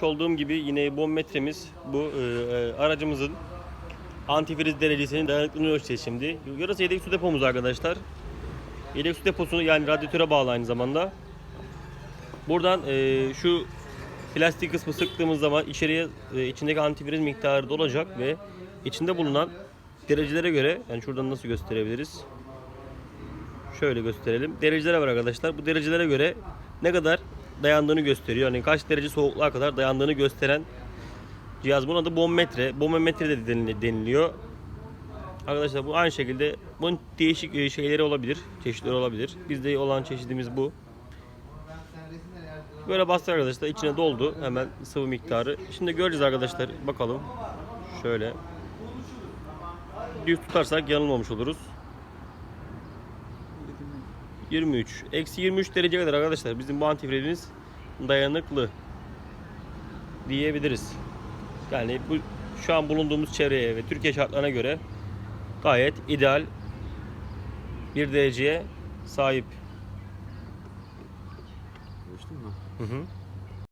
Olduğum gibi yine bommetremiz bu e, e, aracımızın antifriz derecesinin dayanıklılığını ölçeceğiz şimdi. Burası yedek su depomuz arkadaşlar. Yedek su deposunu yani radyatöre bağlı aynı zamanda. Buradan e, şu plastik kısmı sıktığımız zaman içeriye e, içindeki antifriz miktarı dolacak ve içinde bulunan derecelere göre yani şuradan nasıl gösterebiliriz? Şöyle gösterelim. Dereceler var arkadaşlar. Bu derecelere göre ne kadar dayandığını gösteriyor. Yani kaç derece soğukluğa kadar dayandığını gösteren cihaz. Bunun adı bommetre. Bommetre de denili- deniliyor. Arkadaşlar bu aynı şekilde bunun değişik e, şeyleri olabilir. Çeşitleri olabilir. Bizde olan çeşidimiz bu. Böyle bastı arkadaşlar. içine doldu hemen sıvı miktarı. Şimdi göreceğiz arkadaşlar. Bakalım. Şöyle. Düz tutarsak yanılmamış oluruz. 23. Eksi 23 derece kadar arkadaşlar bizim bu antifrizimiz dayanıklı diyebiliriz. Yani bu şu an bulunduğumuz çevreye ve Türkiye şartlarına göre gayet ideal bir dereceye sahip. Geçtin mi? Hı hı.